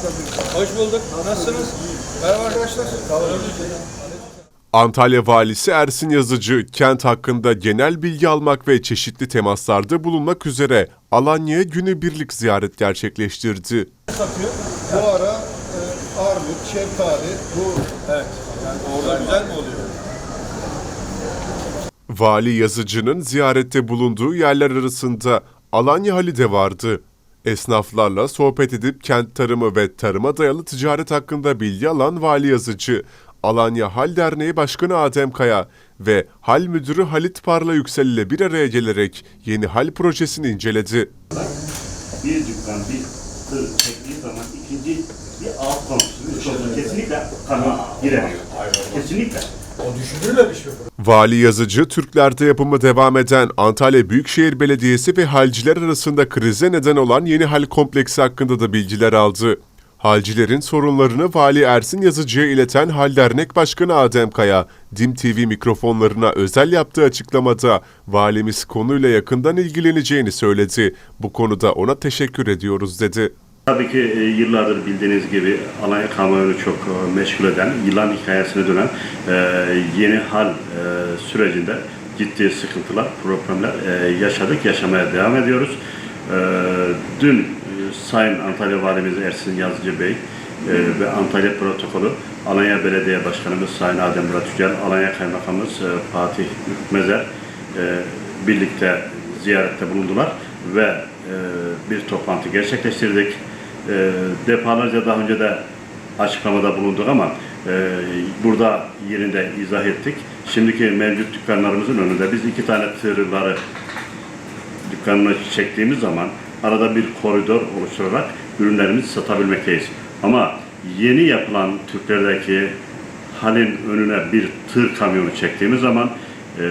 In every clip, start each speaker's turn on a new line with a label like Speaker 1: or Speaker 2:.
Speaker 1: Hoş bulduk. Nasılsınız? Merhaba arkadaşlar.
Speaker 2: Antalya Valisi Ersin Yazıcı, kent hakkında genel bilgi almak ve çeşitli temaslarda bulunmak üzere Alanya'ya günübirlik ziyaret gerçekleştirdi.
Speaker 3: Bu ara e, armut, şeftali, bu
Speaker 1: Evet. Yani orada güzel mi oluyor?
Speaker 2: Vali Yazıcı'nın ziyarette bulunduğu yerler arasında Alanya Hali de vardı. Esnaflarla sohbet edip kent tarımı ve tarıma dayalı ticaret hakkında bilgi alan Vali Yazıcı, Alanya Hal Derneği Başkanı Adem Kaya ve Hal Müdürü Halit Parla Yüksel ile bir araya gelerek yeni hal projesini inceledi.
Speaker 4: bir dükkan bir tır zaman ikinci bir alt komşusu çok kesinlikle kamyon giremiyor. Kesinlikle.
Speaker 1: O düşünülmemiş mi?
Speaker 2: Vali Yazıcı, Türklerde yapımı devam eden Antalya Büyükşehir Belediyesi ve halciler arasında krize neden olan yeni hal kompleksi hakkında da bilgiler aldı. Halcilerin sorunlarını Vali Ersin Yazıcı'ya ileten Hal Dernek Başkanı Adem Kaya, Dim TV mikrofonlarına özel yaptığı açıklamada valimiz konuyla yakından ilgileneceğini söyledi. Bu konuda ona teşekkür ediyoruz dedi.
Speaker 4: Tabii ki e, yıllardır bildiğiniz gibi Alanya kamuoyunu çok e, meşgul eden, yılan hikayesine dönen e, yeni hal sürecinde ciddi sıkıntılar, problemler yaşadık, yaşamaya devam ediyoruz. Dün Sayın Antalya Valimiz Ersin Yazıcı Bey ve Antalya Protokolü, Alanya Belediye Başkanımız Sayın Adem Murat Yücel, Alanya Kaymakamımız Fatih Ürkmezer e, birlikte ziyarette bulundular ve e, bir toplantı gerçekleştirdik. E, defalarca daha önce de açıklamada bulunduk ama e, burada yerinde izah ettik. Şimdiki mevcut dükkanlarımızın önünde biz iki tane tırları dükkanına çektiğimiz zaman arada bir koridor oluşturarak ürünlerimizi satabilmekteyiz. Ama yeni yapılan Türklerdeki halin önüne bir tır kamyonu çektiğimiz zaman e,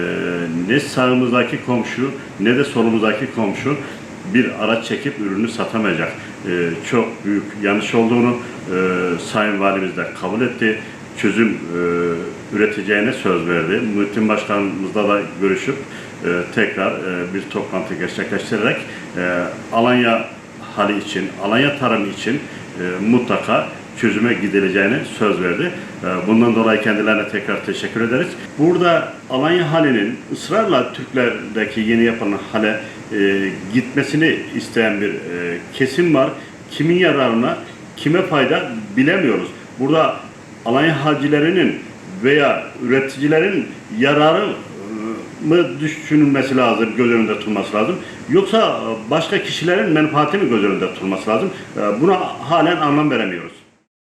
Speaker 4: ne sağımızdaki komşu ne de solumuzdaki komşu bir araç çekip ürünü satamayacak. E, çok büyük yanlış olduğunu e, Sayın Valimiz de kabul etti. Çözüm e, üreteceğine söz verdi. Muhittin Başkanımızla da görüşüp e, tekrar e, bir toplantı gerçekleştirerek e, Alanya hali için, Alanya tarımı için e, mutlaka çözüme gidileceğine söz verdi. E, Bundan dolayı kendilerine tekrar teşekkür ederiz. Burada Alanya halinin ısrarla Türklerdeki yeni yapılan hale e, gitmesini isteyen bir e, kesim var. Kimin yararına, kime fayda bilemiyoruz. Burada Alanya halcilerinin veya üreticilerin yararı mı düşünülmesi lazım, göz önünde tutulması lazım. Yoksa başka kişilerin menfaati mi göz önünde tutulması lazım? E, Buna halen anlam veremiyoruz.